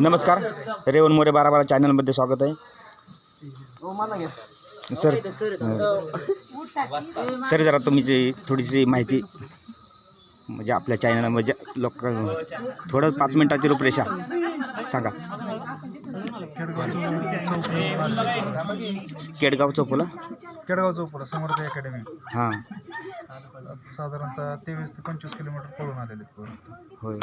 नमस्कार रेवण मोरे बारा बारा चॅनलमध्ये स्वागत आहे. सर सर जरा तुमची थोडीशी माहिती म्हणजे आपल्या चॅनल म्हणजे लोक थोडं पाच मिनिटाची रूपरेषा. सांगा. केडगाव चौकोला केडगाव चौपडा समर्थ अकॅडमी हां. साधारणतः तेवीस ते पंचवीस किलोमीटर पळून आलेले. होय.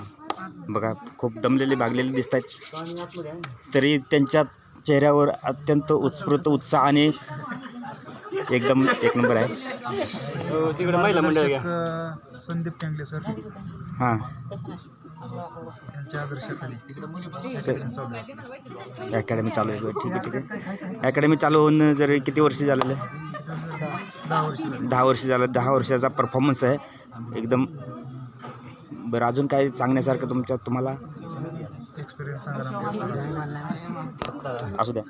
बघा खूप दमलेले भागलेले दिसत आहेत तरी त्यांच्या चेहऱ्यावर अत्यंत उत्स्फूर्त उत्साह आणि एकदम एक नंबर आहे. तिकडे महिला मंडळ घ्या संदीप केंगले सर. हां. आदर्शाखाली. अकॅडमी चालू आहे बरं, ठीक आहे ठीक आहे. अकॅडमी चालू होऊन जर किती वर्ष झालेलं? आहे दहा वर्ष झाली. दहा वर्ष झालं दहा वर्षाचा परफॉर्मन्स आहे. एकदम. बरं अजून काय सांगण्यासारखं तुमच्या तुम्हाला? एक्सपिरियन्स सांगा ना. असू द्या.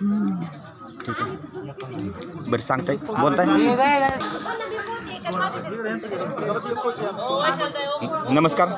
ठीक आहे. बरं सांगताय. बोलताय. नमस्कार.